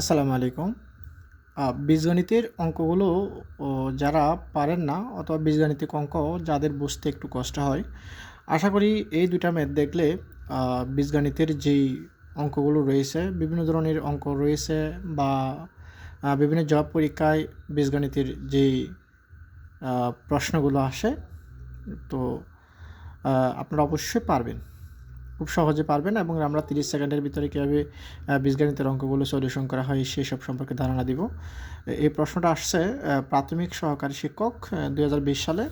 আসসালামু আলাইকুম। বীজগণিতের অঙ্কগুলো যারা পারেন না অথবা বীজগণিতিক অঙ্ক, যাদের বুঝতে একটু কষ্ট হয়, আশা করি এই দুটা ম্যাথ দেখলে বীজগণিতের যেই অঙ্কগুলো রয়েছে, বিভিন্ন ধরনের অঙ্ক রয়েছে বা বিভিন্ন জব পরীক্ষায় বীজগণিতের যেই প্রশ্নগুলো আসে, তো আপনারা অবশ্যই পারবেন। খুব সহজে পারবেন এবং আমরা তিরিশ সেকেন্ডের ভিতরে কীভাবে বীজগণিতের অঙ্কগুলো সলিউশন করা হয় সেই সব সম্পর্কে ধারণা দিব। এই প্রশ্নটা আসছে প্রাথমিক সহকারী শিক্ষক দু হাজার বিশ সালে।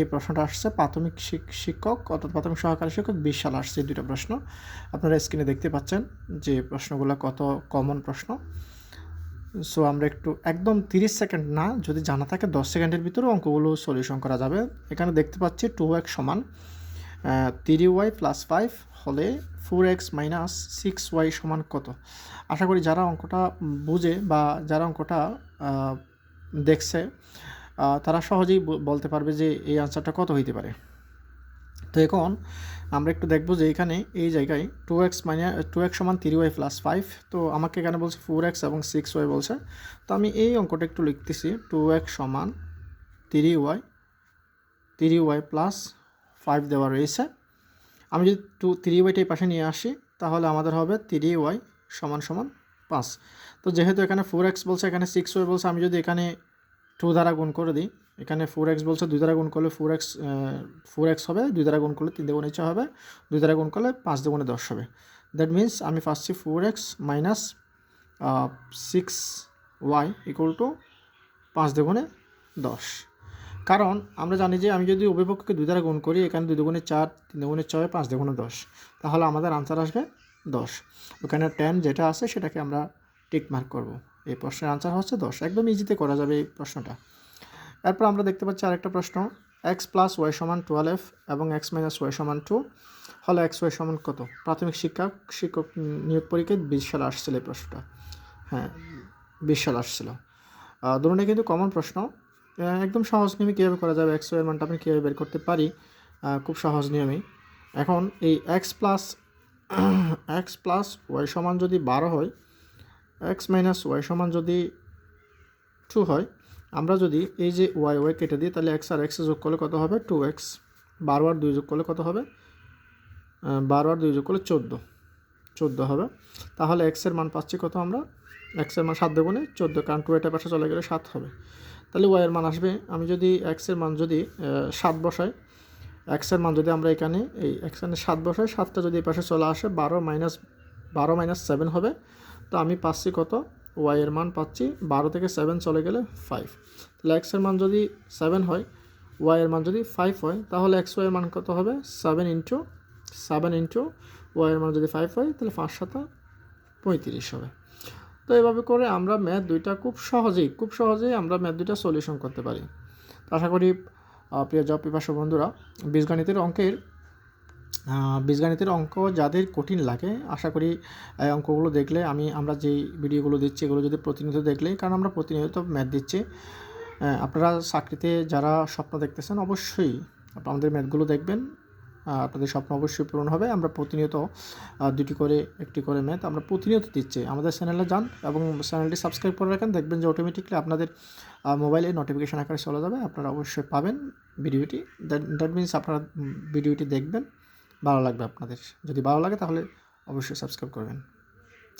এই প্রশ্নটা আসছে, প্রাথমিক শিক্ষক অর্থাৎ প্রাথমিক সহকারী শিক্ষক বিশ সালে আসছে দুটো প্রশ্ন। আপনারা স্ক্রিনে দেখতে পাচ্ছেন যে প্রশ্নগুলো কত কমন প্রশ্ন। সো আমরা একটু, একদম তিরিশ সেকেন্ড না, যদি জানা থাকে দশ সেকেন্ডের ভিতরে অঙ্কগুলো সলিউশন করা যাবে। এখানে দেখতে পাচ্ছি টু এক্স সমান। থ্রি প্লাস ফাইভ হলে four x minus six y সমান কত? আশা করি যারা অঙ্কটা বুঝে বা যারা অঙ্কটা দেখছে তারা সহজেই বলতে পারবে যে এই আনসারটা কত হইতে পারে। তো এখন আমরা একটু দেখব যে এখানে এই জায়গায় টু এক্স মানে টু এক্স সমান থ্রি ওয়াই প্লাস ফাইভ তো আমাকে এখানে বলছে ফোর এক্স এবং সিক্স ওয়াই বলছে। তো আমি এই অঙ্কটা একটু লিখতেছি টু এক্স সমান three y three y plus five দেওয়া রয়েছে। আমি যদি টু থ্রি ওয়াইটা পাশে নিয়ে আসি, তাহলে আমাদের হবে থ্রি ওয়াই সমান সমান পাঁচ। তো যেহেতু এখানে ফোর এক্স বলছে, এখানে সিক্স ওয়াই বলছে, আমি যদি এখানে টু দ্বারা গুণ করে দিই, এখানে ফোর এক্স বলছে, দুই দ্বারা গুণ করলে ফোর এক্স ফোর এক্স হবে, দুই দ্বারা গুণ করলে তিন দ্বিগুণ ইচ্ছা হবে, দুই দ্বারা গুণ করলে পাঁচ দ্বিগুণে দশ হবে। দ্যাট মিন্স আমি পাচ্ছি four x minus six y equal to পাঁচ দ্বিগুণে দশ। কারণ আমরা জানি যে আমি যদি উভয়পক্ষকে দুই দ্বারা গুণ করি, এখানে দুই দুগুণে চার, তিন দুগুণে ছয়, পাঁচ দুগুণে দশ, তাহলে আমাদের আনসার আসবে দশ। ওখানে টেন যেটা আছে সেটাকে আমরা টিক মার্ক করব। এই প্রশ্নের আনসার হচ্ছে দশ। একদম ইজিতে করা যাবে এই প্রশ্নটা। এরপর আমরা দেখতে পাচ্ছি আরেকটা প্রশ্ন। এক্স প্লাস ওয়াই সমান টুয়েলভ এবং এক্স মাইনাস ওয়াই সমান টু হলে এক্স ওয়াই সমান কত? প্রাথমিক শিক্ষক শিক্ষক নিয়োগ পরীক্ষায় বিশ সালে আসছিল এই প্রশ্নটা। হ্যাঁ বিশ সালে আসছিল। দুটোটাই কিন্তু কমন প্রশ্ন। একদম সহজ নিয়মে কীভাবে করা যাবে? এক্স ওয়ের মানটা আমি কীভাবে বের করতে পারি? খুব সহজ নিয়মেই এখন এই x plus x plus y সমান যদি বারো হয় এক্স মাইনাস ওয়াই সমান যদি টু হয়, আমরা যদি এই যে ওয়াই ওয়াই কেটে দিই, তাহলে এক্স আর এক্স যোগ করলে কত হবে? টু এক্স বারো আর দুই যোগ করলে কত হবে? বারো আর দুই যোগ করলে চোদ্দ। চোদ্দ হবে। তাহলে এক্সের মান পাচ্ছি কত আমরা? এক্সের মান সাত দেগুণে চোদ্দ, কারণ টু এটা পাশে চলে গেলে সাত হবে। তাহলে ওয়াইয়ের মান আসবে। আমি যদি এক্সের মান যদি সাত বসাই এক্সের মান যদি আমরা এখানে, এই এখানে সাত বসাই, সাতটা যদি এই পাশে চলে আসে, বারো মাইনাস বারো মাইনাস সেভেন হবে। তো আমি পাচ্ছি কত? ওয়াইয়ের মান পাচ্ছি বারো থেকে সেভেন চলে গেলে ফাইভ তাহলে এক্সের মান যদি সেভেন হয় ওয়াইয়ের মান যদি ফাইভ হয়, তাহলে এক্স ওয়াইয়ের মান কত হবে? সেভেন ইন্টু সেভেন ইন্টু ওয়াইয়ের মান যদি ফাইভ হয়, তাহলে পাঁচ সাতা পঁয়ত্রিশ হবে। তো এভাবে করে আমরা ম্যাথ দুইটা খুব সহজেই খুব সহজেই আমরা ম্যাথ দুইটা সলিউশন করতে পারি। আশা করি প্রিয় জব পিপাসু বন্ধুরা, বীজগণিতের অঙ্কের বীজগণিতের অঙ্ক যাদের কঠিন লাগে, আশা করি এই অঙ্কগুলো দেখলে আমি, আমরা যেই ভিডিওগুলো দিচ্ছি, এগুলো যদি প্রতিনিয়ত দেখলে, কারণ আমরা প্রতিনিয়ত ম্যাথ দিচ্ছি আপনারা চাকরিতে যারা স্বপ্ন দেখতেছেন, অবশ্যই আমাদের ম্যাথগুলো দেখবেন। আপনাদের স্বপ্ন অবশ্যই পূরণ হবে। আমরা প্রতিনিয়ত দুটি করে, একটি করে ম্যাথ আমরা প্রতিনিয়ত দিচ্ছি। আমাদের চ্যানেলে যান এবং চ্যানেলটি সাবস্ক্রাইব করে রাখেন। দেখবেন যে অটোমেটিকলি আপনাদের মোবাইলে নোটিফিকেশন আকারে চলে যাবে। আপনারা অবশ্যই পাবেন ভিডিওটি। দ্যাট মিনস আপনারা ভিডিওটি দেখবেন। ভালো লাগবে আপনাদের। যদি ভালো লাগে তাহলে অবশ্যই সাবস্ক্রাইব করবেন।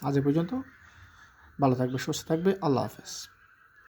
আজ এ পর্যন্ত। ভালো থাকবে, সুস্থ থাকবে। আল্লাহ হাফেজ।